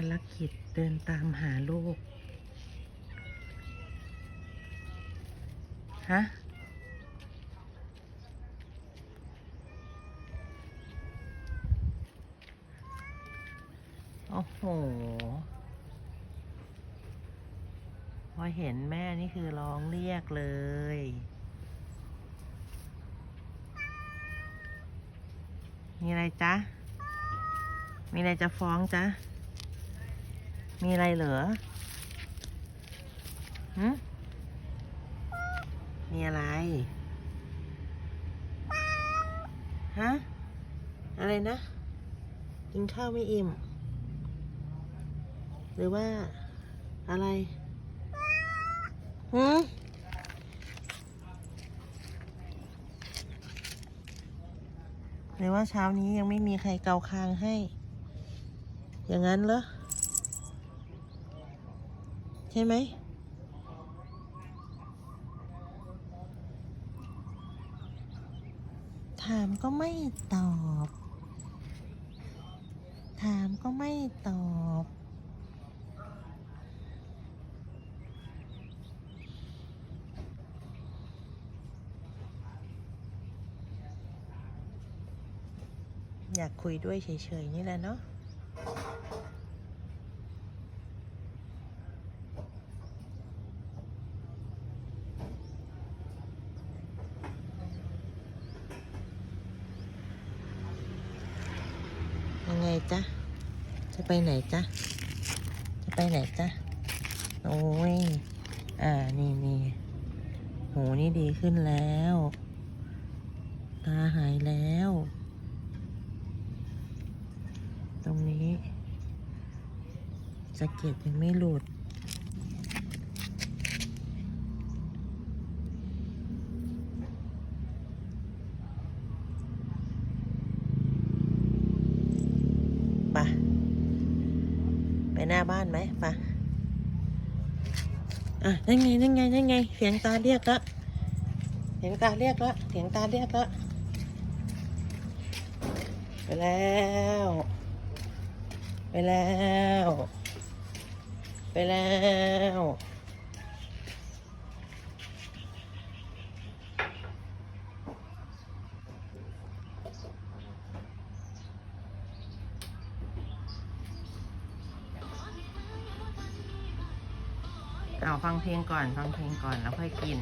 ารกิจเดินตามหาลูก ฮะ โอ้โห พอเห็นแม่นี่คือร้องเรียกเลยมีอะไรจ๊ะ มีอะไรจะฟ้องจ๊ะ มีอะไรเหรอหืมมีอะไร ฮะ อะไรนะ กินข้าวไม่อิ่ม หรือว่าอะไรหืมหรือว่าเช้านี้ยังไม่มีใครเกาคางให้ อย่างนั้นเหรอ ช่ไหมถามก็ไม่ตอบ ถามก็ไม่ตอบ อยากคุยด้วยเฉยๆนี่แหละเนาะ จ๊ะ จะไปไหนจ๊ะ จะไปไหนจ๊ะ โอ้ย อ่า นี่นี่หูนี่ดีขึ้นแล้ว ตาหายแล้ว ตรงนี้สะเก็ดยังไม่หลุด ไปหน้าบ้านไหมปะอะนั่นไงนั่นไงนั่นไงเสียงตาเรียกละเสียงตาเรียกละเสียงตาเรียกละไปแล้ว ไปแล้ว ไปแล้ว เอาฟังเพลงก่อน ฟังเพลงก่อนแล้วค่อยกิน